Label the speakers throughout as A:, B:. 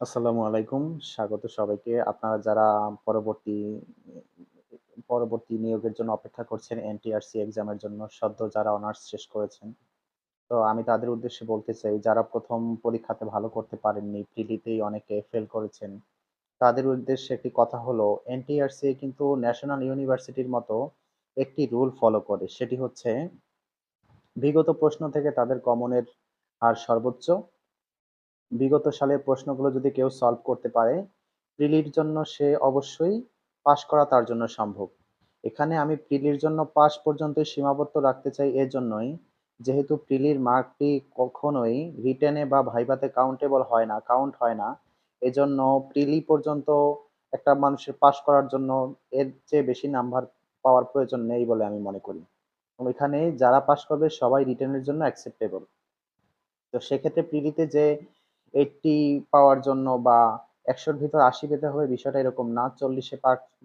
A: আসসালামু আলাইকুম। স্বাগত সবাইকে। আপনারা যারা পরবর্তী পরবর্তী নিয়োগের জন্য অপেক্ষা করছেন এনটিআরসি এক্সামের জন্য সদ্য যারা অনার্স শেষ করেছেন। তো আমি তাদের উদ্দেশ্যে বলতে চাই যারা প্রথম পরীক্ষাতে ভালো করতে পারেননি, প্রিলিতেই অনেকে ফেল করেছেন। তাদের উদ্দেশ্যে একটি কথা হলো এনটিআরসি কিন্তু ন্যাশনাল ইউনিভার্সিটির মতো একটি রুল ফলো করে। সেটি হচ্ছে বিগত প্রশ্ন থেকে তাদের কমনের হার সর্বোচ্চ। বিগত সালের প্রশ্নগুলো যদি কেউ সলভ করতে পারে, প্রিলির জন্য সে অবশ্যই পাস করা তার জন্য সম্ভব। এখানে আমি প্রিলির জন্য পাস পর্যন্ত সীমাবদ্ধ রাখতে চাই এজন্যই, যেহেতু প্রিলির মার্কটি কখনোই রিটেনে বা ভাইভাতে কাউন্টেবল হয় না, কাউন্ট হয় না। এজন্য প্রিলি পর্যন্ত একটা মানুষের পাস করার জন্য এর চেয়ে বেশি নাম্বার পাওয়ার প্রয়োজন নেই বলে আমি মনে করি। এখানে যারা পাস করবে সবাই রিটার্নের জন্য অ্যাকসেপ্টেবল। তো সেক্ষেত্রে প্রিলিতে যে 80 পাওয়ার জন্য বা একশোর ভিতর ৮০ পেতে হবে বিষয়টা এরকম না। ৪০ এ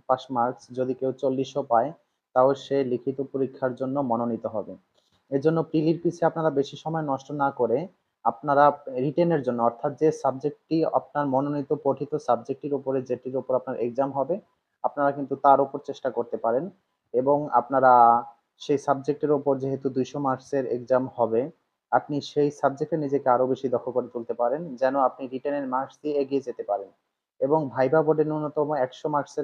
A: পাস মার্কস যদি কেউ ৪০ ও পায়, তাও সে লিখিত পরীক্ষার জন্য মনোনীত হবে। এজন্য প্রিলির পিছে আপনারা বেশি সময় নষ্ট না করে আপনারা রিটেনের জন্য অর্থাৎ যে সাবজেক্টটি আপনার মনোনীত পঠিত সাবজেক্টটির উপরে যেটির উপর আপনার এক্সাম হবে, আপনারা কিন্তু তার উপর চেষ্টা করতে পারেন এবং আপনারা সেই সাবজেক্টের ওপর যেহেতু ২০০ মার্কসের এক্সাম হবে, আপনি সেই সাবজেক্টে নিজেকে আরও বেশি দক্ষ করে তুলতে পারেন, যেন আপনি রিটার্নের মার্কস দিয়ে এগিয়ে যেতে পারেন। এবং ভাইভা বোর্ডে ন্যূনতম ১০০ মার্কসের